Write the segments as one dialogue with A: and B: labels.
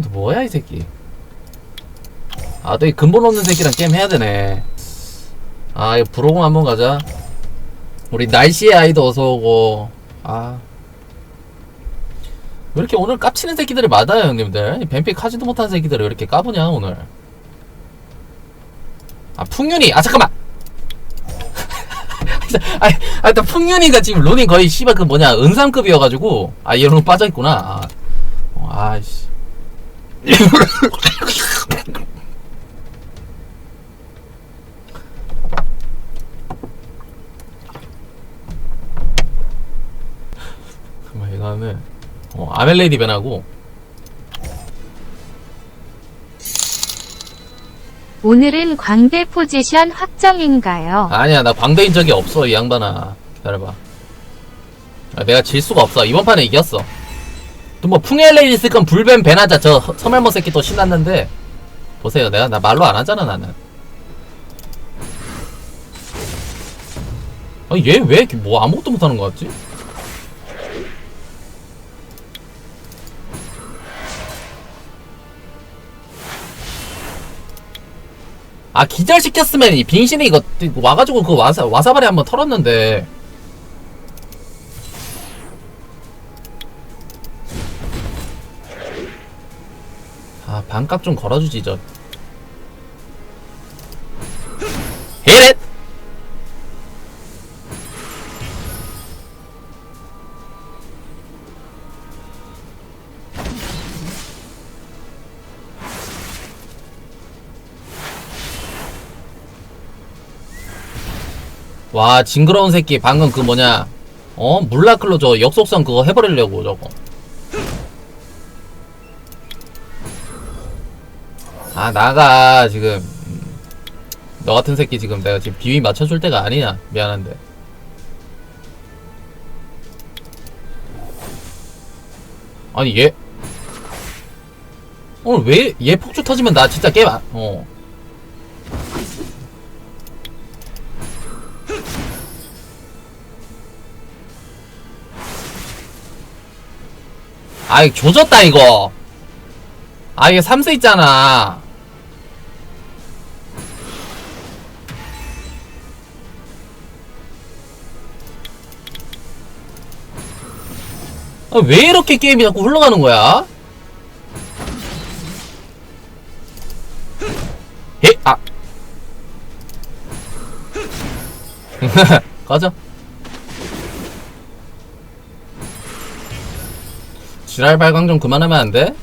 A: 새끼 또 뭐야 이 새끼? 아 또 이 근본 없는 새끼랑 게임 해야 되네. 아 이거 부로공 한번 가자. 우리 날씨의 아이도 어서오고. 아. 왜 이렇게 오늘 깝치는 새끼들이 많아요 형님들? 뱀픽 하지도 못한 새끼들을 왜 이렇게 까부냐 오늘? 아 풍윤이! 아 잠깐만! 아, 아, 일단 풍윤이가 지금 론이 거의 씨발 그 뭐냐 은상급이어가지고. 아 얘로 빠져있구나. 아, 어, 아이씨 그만 이거는 어, 아멜레이디 변하고.
B: 오늘은 광대 포지션 확정인가요?
A: 아니야 나 광대인 적이 없어 이 양반아. 기다려봐. 아, 내가 질 수가 없어. 이번 판에 이겼어 또 뭐 풍엘레일 있을 건 불뱀 배나자 저 서멜모 새끼 또 신났는데 보세요. 내가 나 말로 안 하잖아 나는. 아니 얘왜뭐 아무것도 못하는 거 같지? 아 기절시켰으면 이 빙신이 이거 와가지고 그 와사, 와사바리 한번 털었는데 반값 좀 걸어주지 저. 히릿 와 징그러운 새끼. 방금 그 뭐냐 어? 물라클로 저 역속성 그거 해버리려고 저거 아 나가 지금. 음, 너 같은 새끼 지금 내가 지금 비위 맞춰줄 때가 아니야. 미안한데. 아니 얘? 오늘 왜 얘 폭주 터지면 나 진짜 안, 어. 아이 조졌다 이거 아 이게 3세 있잖아 아, 왜 이렇게 게임이 자꾸 흘러가는 거야? 에? 아 꺼져 지랄 발광 좀 그만하면 안 돼?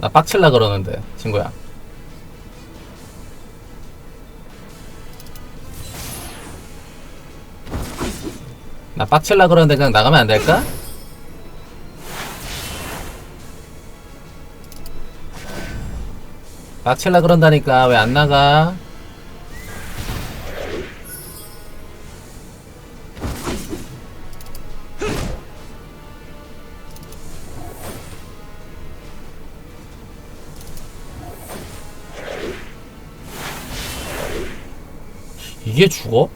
A: 나 빡칠라 그러는데 친구야 나 빡칠라 그러는데 그냥 나가면 안 될까? 빡칠라 그런다니까 왜 안 나가? 이게 죽어?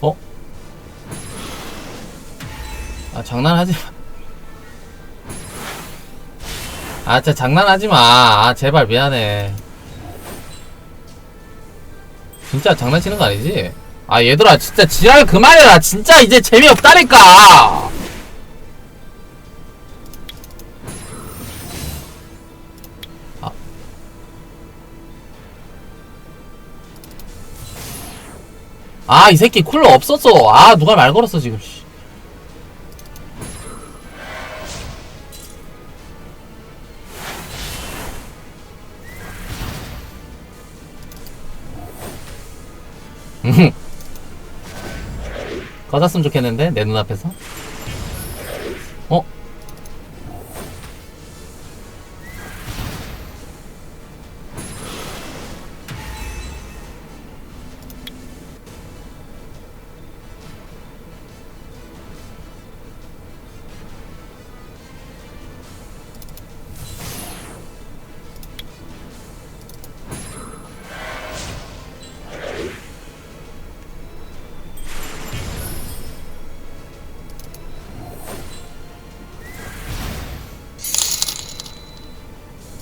A: 어? 아 장난하지 마. 아 진짜 장난하지 마. 아 제발 미안해. 진짜 장난치는 거 아니지? 아 얘들아 진짜 지랄 그만해라. 진짜 이제 재미없다니까. 아, 이 새끼 쿨러 없었어. 아, 누가 말 걸었어, 지금. 꺼졌으면 좋겠는데, 내 눈앞에서.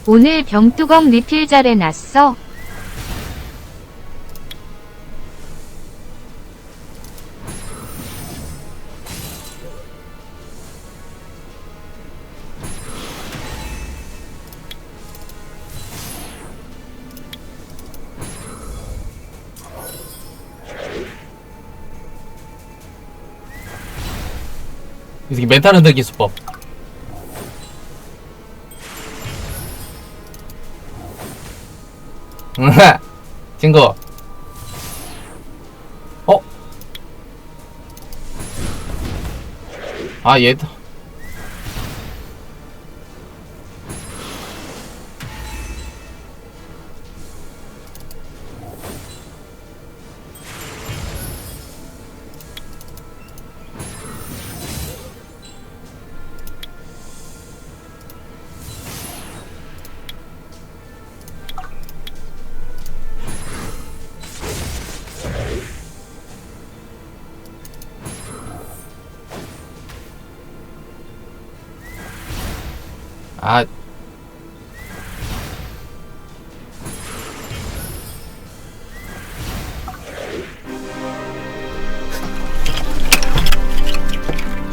B: 오늘 병뚜껑 리필 잘해놨어.
A: 이 새끼 멘탈 흔들기 수법. 친구. 어? 아, 얘. 아.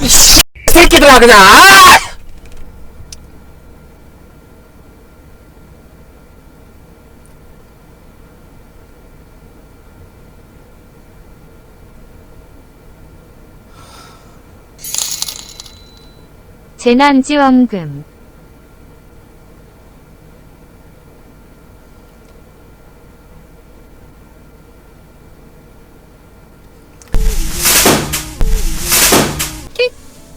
A: 이씨 새끼들아 그냥 아!
B: 재난지원금.